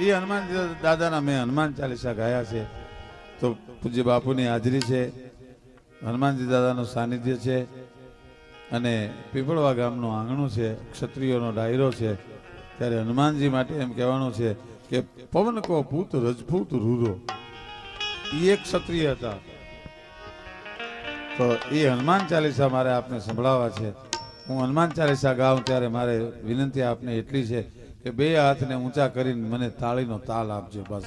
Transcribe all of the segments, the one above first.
એ હનુમાન દાદાના મેં હનુમાન ચાલીસા ગાયા છે, તો પૂજ્ય બાપુની હાજરી છે, હનુમાનજી દાદાનું સાનિધ્ય છે, અને પીપળવા ગામનું આંગણું છે, ક્ષત્રિયોનો ડાયરો છે, ત્યારે હનુમાનજી માટે એમ કહેવાનું છે કે પવન કો પૂત રજપૂત રૂરો. એ એક ક્ષત્રિય હતા. તો એ હનુમાન ચાલીસા મારે આપને સંભળાવવા છે. હું હનુમાન ચાલીસા ગાઉં ત્યારે મારે વિનંતી આપને એટલી છે કે બે હાથને ઊંચા કરીને મને તાળીનો તાલ આપજો બસ.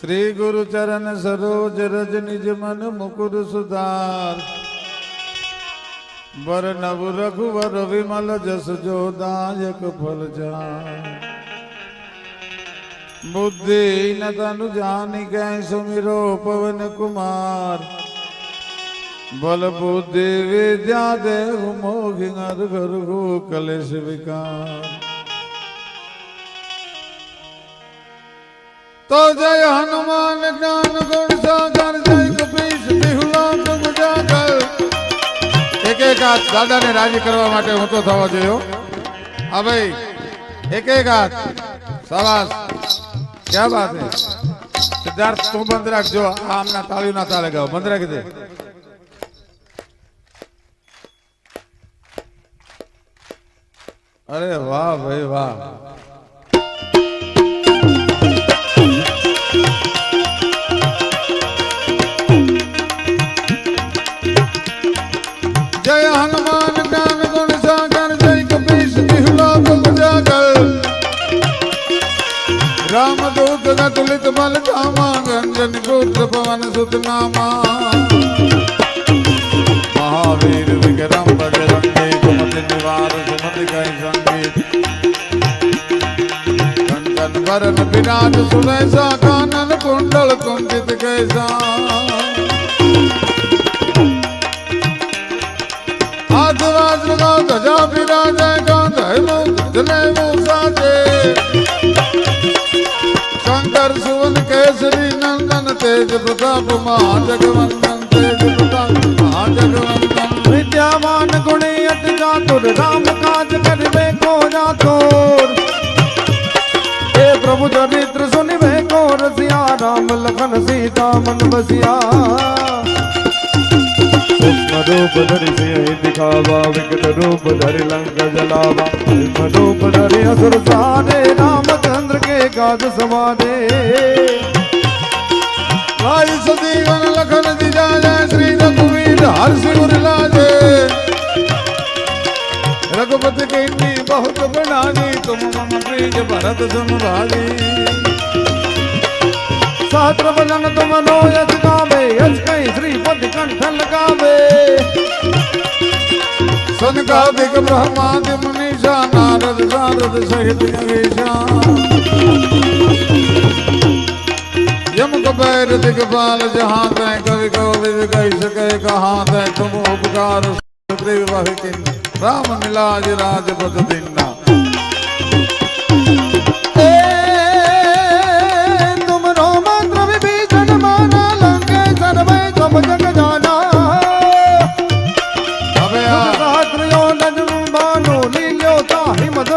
શ્રી ગુરુ ચરણ સરોજ રજ નિજ મન મુકુર સુધાર. બર નવ રઘુવર વિમલ જસ જો દાયક ફલ બુદ્ધિ ન તનુ જાની ગય સુમિરો પવન કુમાર. વિદ્યા દેવ મોઘી નર ઘર ગો કલેશ વિકાર. તો જય હનુમાન જ્ઞાન ગુણ સાગર, જય કપીશ બિહુલામ ગુજાગર. એક એક હાથ દાદાને રાજી કરવા માટે હું તો થવા જોયો હા ભાઈ, એક એક હાથ. સાબાસ. ક્યાં બાત હે? સિદ્ધાર્થ, તું બંધ રાખજો. આમના તાળીઓ ના તાળે ગયો બંધ રાખી દે. અરે વાહ ભાઈ વાહ. જય હનુમાન જ્ઞાન ગુણ સાગર, જય કપીશ બિહુલામ ગુજાગર રામ દૂત તુલિત બલ ધામા ગંજન ગુપ્ત પવન સુત નામા. હરણ વિરાટ સુનેસા કાનન કુંડળ કુંડિત કૈસા આદરાજ ગાઉં ધજા બિરાજે ગાઉં ધૈમું જને મુસાજે શંકર સુવન કેસરી નંદન તેજ પ્રતાપ મહાજગવંદન તેજ પ્રતાપ મહાજગવંદન વિદ્યાવાન ગુણી અટ ચાતુર રામ કાજ કરવે કો જાતો પ્રભુ ચરિત્ર સુનિ ભેકો રસિયા, રામ લખન સીતા મન બસિયા રૂપ ધરી સિંહ દિખાવા વિકટ રૂપ ધરી લંક જલાવા. સૂક્ષ્મ રૂપ ધરી અસુર સારે રામચંદ્ર કે ગાદ સમાદે ભાઈ સતી લખન દીજા જય, શ્રી રઘુવીર હર સિંહ લાજે. लाजे रघुपति कीर्ति बहुत बनानी तुम मम प्रिय भरत संभाली सहस्र बदन तुम नो यश गावे यश कहीं श्रीपति कंठ लगावे सनकादिक ब्रह्मादि मुनीषा नारद सारद सहित गणेशा यम कुबेर दिगपाल जहाँ तय कवि कविद कह सके कहाँ तय तुम उपकार सुग्रीव वह किन રામ મિલાજ રાજ ભગતિના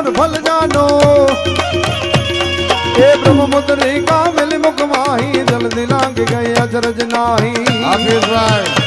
ભલ જાનો એ બ્રહ્મ મુદ્રિકા મિલ મુખ માહી જલ દિલાંગ ગયા જરજ નાહી આફિર રાય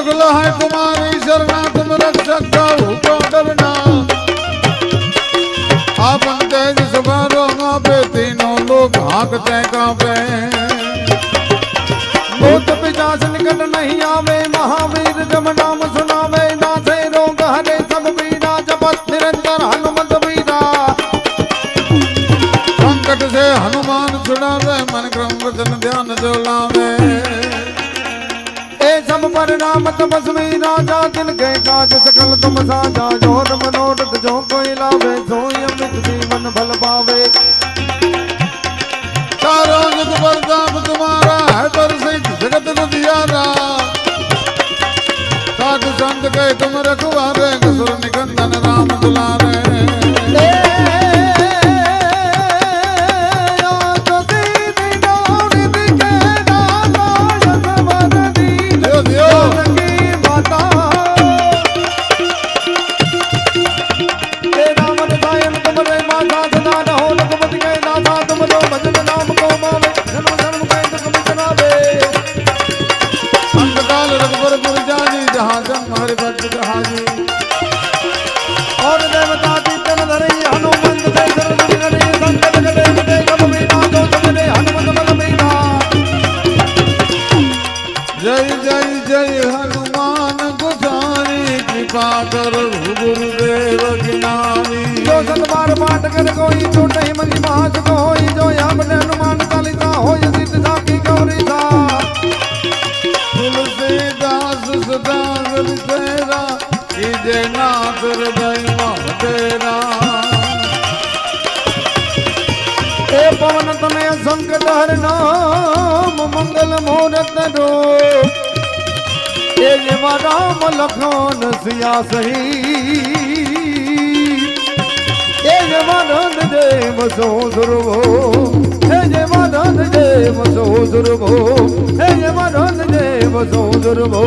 સગલ હે કુમારી શરણા તુમ રક્ષક ગાઉ તો ડરના આપન તેજ સભારો આપે તીનો લોક હાક તે કાપે. ભૂત પિતાસ નિકટ નહીં આવે, મહાવીર જમ નામ સુનાવે નાથે રોગ હરે સબ પીડા, જપત નિરંતર હનુમંત પીડા. સંકટ સે હનુમાન સુડાવે, મન ક્રમ વચન ધ્યાન જો લાવે को डरना आपन तेज सवारो पे तीनों लोग हाँकते कांपे भूत पिशाच निकट नहीं आवे महावीर जब नाम सुनावे नाथे रोग हरे सब पीड़ा जपत निरंतर हनुमत वीरा संकट से हनुमान छुड़ावे मन क्रम वचन ध्यान जो लावे ए सब पर राम तपस्वी राजा जिनके काज सकल तुम साजा जोर मनोरथ जो कोई लावे सोई अमित जीवन फल पावे चारों जुग प्रताप तुम्हारा है पर सिद्ध जगत गुदियारा साधु संत के तुम रखवारे सुर निकंदन राम दुलारे જય હનુમાન ગુજારી કૃપા કર ગુરુદેવ જ્ઞાની જો સતવાર પાઠ કર કોઈ છૂટહી મની માજ કોઈ જો આપણે હનુમાન ચાલીસા હોય સિદ્ધ સાકી ગૌરી સા તુલસીદાસ સદા ગલ તેરા કી જય નાથ હૃદય તેરા પવન તમે સંકટ હર નામ મંગલ મુહૂર્ત રો એવા રામ લખન સિયા સહી. એ જવાનંદ દેવ સોધરવો હે જવાનંદ દેવ સોધરવો હે જવાનંદ દેવ સોધરવો